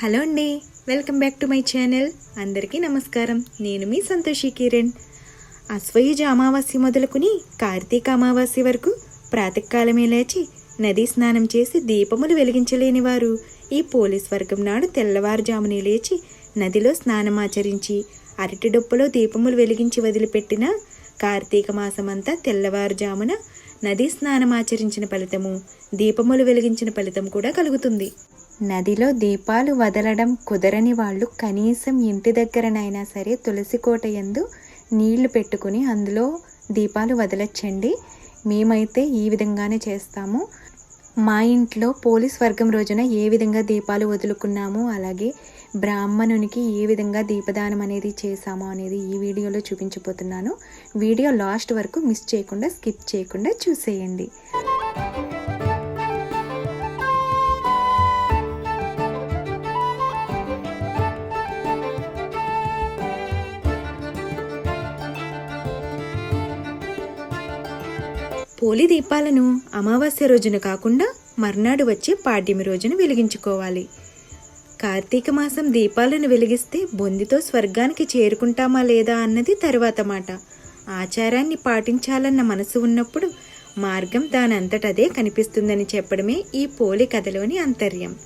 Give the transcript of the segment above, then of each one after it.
Hello అండి welcome back to my channel. అందరికీ నమస్కారం. నేను మీ సంతోషి కిరణ్. అశ్వయుజ అమావాస్య మొదలుకుని కార్తీక అమావాస్య వరకు ప్రాతకాలమే లేచి నదీ స్నానం చేసి దీపములు వెలిగించలేని వారు ఈ పోలీస్ వర్గం నాడు తెల్లవారుజామునే లేచి నదిలో స్నానమాచరించి అరటి డొప్పలో దీపములు వెలిగించి వదిలిపెట్టిన కార్తీక మాసమంతా తెల్లవారుజామున నదీ స్నానమాచరించిన ఫలితము దీపములు వెలిగించిన ఫలితం కూడా కలుగుతుంది. నదిలో దీపాలు వదలడం కుదరని వాళ్ళు కనీసం ఇంటి దగ్గరనైనా సరే తులసి కోట యందు నీళ్ళు పెట్టుకుని అందులో దీపాలు వదలచ్చండి. మేమైతే ఈ విధంగానే చేస్తాము. మా ఇంట్లో పోలీస్ వర్గం రోజున ఏ విధంగా దీపాలు వదులుకున్నాము అలాగే బ్రాహ్మణునికి ఏ విధంగా దీపదానం అనేది చేశాము అనేది ఈ వీడియోలో చూపించబోతున్నాను. వీడియో లాస్ట్ వరకు మిస్ చేయకుండా స్కిప్ చేయకుండా చూసేయండి. పోలి దీపాలను అమావాస్య రోజున కాకుండా మర్నాడు వచ్చే పాడ్యమి రోజున వెలిగించుకోవాలి. కార్తీక మాసం దీపాలను వెలిగిస్తే బొందితో స్వర్గానికి చేరుకుంటామా లేదా అన్నది తరువాత మాట. ఆచారాన్ని పాటించాలన్న మనసు ఉన్నప్పుడు మార్గం దానంతటదే కనిపిస్తుందని చెప్పడమే ఈ పోలి కథలోని అంతర్యం.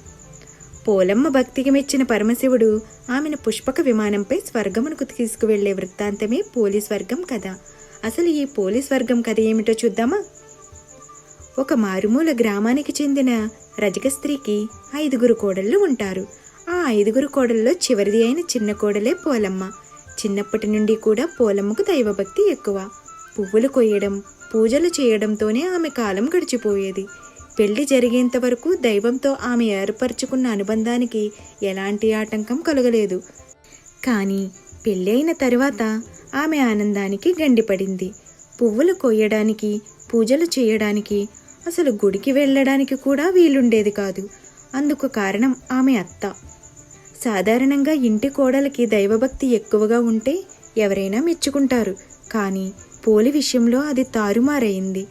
పోలమ్మ భక్తికి మెచ్చిన పరమశివుడు ఆమెను పుష్పక విమానంపై స్వర్గమునకు తీసుకువెళ్ళే వృత్తాంతమే పోలి స్వర్గం కథ. అసలు ఈ పోలీస్ వర్గం కథ ఏమిటో చూద్దామా? ఒక మారుమూల గ్రామానికి చెందిన రజక స్త్రీకి ఐదుగురు కోడళ్ళు ఉంటారు. ఆ ఐదుగురు కోడల్లో చివరిది అయిన చిన్న కోడలే పోలమ్మ. చిన్నప్పటి నుండి కూడా పోలమ్మకు దైవభక్తి ఎక్కువ. పువ్వులు కొయ్యడం పూజలు చేయడంతోనే ఆమె కాలం గడిచిపోయేది. పెళ్ళి జరిగేంత వరకు దైవంతో ఆమె ఏర్పరచుకున్న అనుబంధానికి ఎలాంటి ఆటంకం కలగలేదు. కానీ పెళ్ళైన తరువాత ఆమె ఆనందానికి గండిపడింది. పువ్వులు కొయ్యడానికి పూజలు చేయడానికి అసలు గుడికి వెళ్ళడానికి కూడా వీలుండేది కాదు. అందుకు కారణం ఆమె అత్త. సాధారణంగా ఇంటి కోడలకి దైవభక్తి ఎక్కువగా ఉంటే ఎవరైనా మెచ్చుకుంటారు. కానీ పోలి విషయంలో అది తారుమారైంది.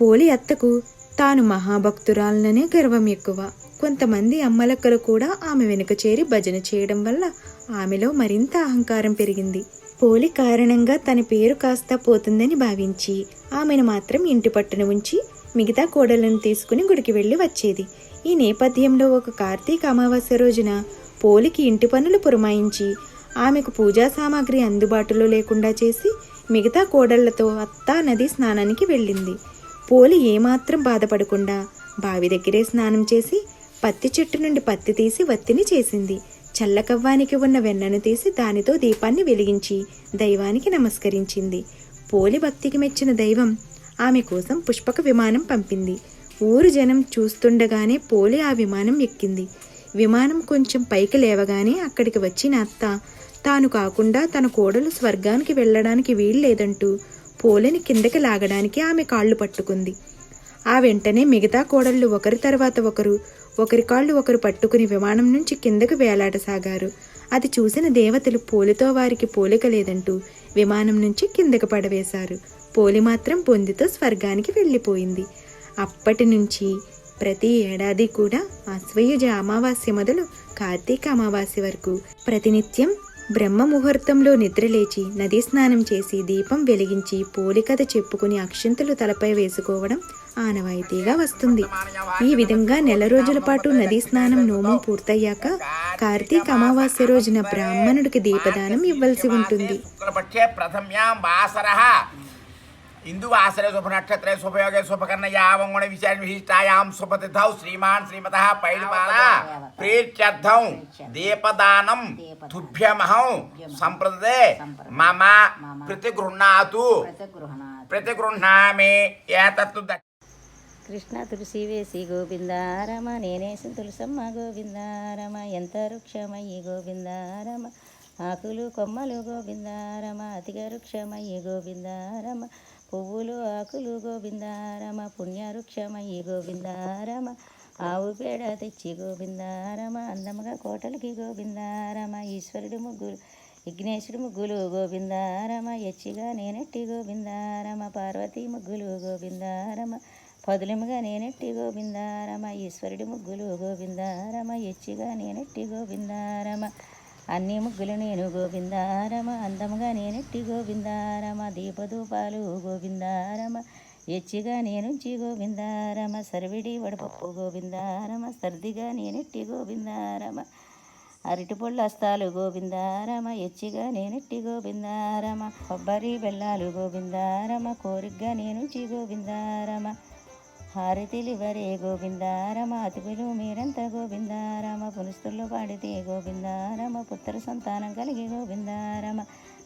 పోలి అత్తకు తాను మహాభక్తురాలననే గర్వం ఎక్కువ. కొంతమంది అమ్మలక్కలు కూడా ఆమె వెనుక చేరి భజన చేయడం వల్ల ఆమెలో మరింత అహంకారం పెరిగింది. పోలి కారణంగా తన పేరు కాస్త పోతుందని భావించి ఆమెను మాత్రం ఇంటి పట్టున ఉంచి మిగతా కోడలను తీసుకుని గుడికి వెళ్ళి వచ్చేది. ఈ నేపథ్యంలో ఒక కార్తీక అమావాస్య రోజున పోలికి ఇంటి పనులు పురమాయించి ఆమెకు పూజా సామాగ్రి అందుబాటులో లేకుండా చేసి మిగతా కోడళ్ళతో అత్తా నది స్నానానికి వెళ్ళింది. పోలి ఏమాత్రం బాధపడకుండా బావి దగ్గరే స్నానం చేసి పత్తి చెట్టు నుండి పత్తి తీసి వత్తిని చేసింది. చల్లకవ్వానికి ఉన్న వెన్నను తీసి దానితో దీపాన్ని వెలిగించి దైవానికి నమస్కరించింది. పోలి భక్తికి మెచ్చిన దైవం ఆమె కోసం పుష్పక విమానం పంపింది. ఊరు జనం చూస్తుండగానే పోలి ఆ విమానం ఎక్కింది. విమానం కొంచెం పైకి లేవగానే అక్కడికి వచ్చిన అత్త తాను కాకుండా తన కోడలు స్వర్గానికి వెళ్ళడానికి వీల్లేదంటూ పోలిని కిందకి లాగడానికి ఆమె కాళ్ళు పట్టుకుంది. ఆ వెంటనే మిగతా కోడళ్ళు ఒకరి తర్వాత ఒకరు ఒకరి కాళ్ళు ఒకరు పట్టుకుని విమానం నుంచి కిందకు వేలాడసాగారు. అది చూసిన దేవతలు పోలితో వారికి పోలిక లేదంటూ విమానం నుంచి కిందకు పడవేశారు. పోలి మాత్రం పొందితో స్వర్గానికి వెళ్ళిపోయింది. అప్పటి నుంచి ప్రతి ఏడాది కూడా అశ్వయుజ అమావాస్య మొదలు కార్తీక అమావాస్య వరకు ప్రతినిత్యం బ్రహ్మ ముహూర్తంలో నిద్రలేచి నదీ స్నానం చేసి దీపం వెలిగించి పోలికథ చెప్పుకుని అక్షంతులు తలపై వేసుకోవడం ఆనవాయితీగా వస్తుంది. ఈ విధంగా నెల రోజుల పాటు నదీ స్నానం నోము పూర్తయ్యాక కార్తీక అమావాస్య రోజున బ్రాహ్మణుడికి దీపదానం ఇవ్వాల్సి ఉంటుంది. ప్రథమ్యాం వాసరః ఇందువాసరే శుభనక్షత్రే శుభయోగే శుభకర్ణయావంగుణ విశేష విశిష్టాయాం శుభతిథౌ శ్రీమాన్ శ్రీమత పైడిపాల ప్రీత్యర్థం దీపదానం తుభ్యమహం సంప్రదే మమ ప్రతిగృహ్ణాతు ప్రతిగృహ్ణామి ఏతత్తు కృష్ణ తులసి వేసి గోవిందారమ నేనేసి తులసమ్మ గోవిందారమ ఎంత వృక్షమయ్యి గోవిందారమ ఆకులు కొమ్మలు గోవిందారమ అతిగా వృక్షమయ్యి గోవిందారమ పువ్వులు ఆకులు గోవిందారమ పుణ్యవృక్షమయ్యి గోవిందారమ ఆవు పేడ తెచ్చి గోవిందారమ అందముగా కోటలకి గోవిందారమ ఈశ్వరుడు ముగ్గురు విఘ్నేశుడు ముగ్గులు గోవిందారమ ఎచ్చిగా నేనెట్టి గోవిందారమ పార్వతీ ముగ్గులు గోవిందారమ పదులముగా నేనెట్టి గోవిందారమ ఈశ్వరుడి ముగ్గులు గోవిందారమ ఎచ్చిగా నేనెట్టి గోవిందారమ అన్ని ముగ్గులు నేను గోవిందారమ అందముగా నేనెట్టి గోవిందారమ దీపధూపాలు గోవిందారమ ఎచ్చిగా నేనుంచి గోవిందారమ సర్విడి వడపప్పు గోవిందారమ సర్దిగా నేనెట్టి గోవిందారమ అరటిపళ్ళు అస్తాలు గోవిందారమ ఎచ్చిగా నేనెట్టి గోవిందారమ కొబ్బరి బెల్లాలు గోవిందారమ కోరిగ్గా నేనుంచి గోవిందారమ. హారతిలివరే గోవిందారమ అతిథులు మీరంతా గోవిందారమ పులుస్తుల్లో పాడితే గోవిందారమ పుత్ర సంతానం కలిగి గోవిందారమ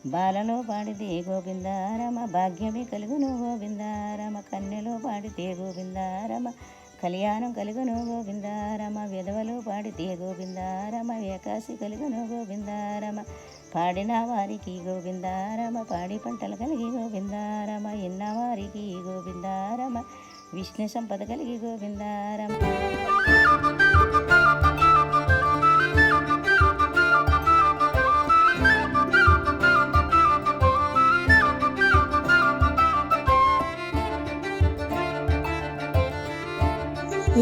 బాలలో పాడితే గోవిందారమ భాగ్యమే కలుగును గోవిందారమ కన్యలో పాడితే గోవిందారమ కళ్యాణం కలుగును గోవిందారమ విధవలో పాడితే గోవిందారమ ఏకాశి కలుగును గోవిందారమ పాడిన వారికి గోవిందారమ పాడి పంటలు కలిగి గోవిందారమ ఇన్న వారికి గోవిందారమ విష్ణు సంపద కలిగి గోవిందారం.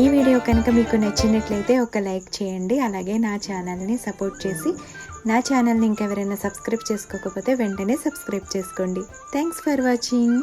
ఈ వీడియో కనుక మీకు నచ్చినట్లయితే ఒక లైక్ చేయండి అలాగే నా ఛానల్ని సపోర్ట్ చేసి నా ఛానల్ని ఇంకెవరైనా సబ్స్క్రైబ్ చేసుకోకపోతే వెంటనే సబ్స్క్రైబ్ చేసుకోండి. Thanks for watching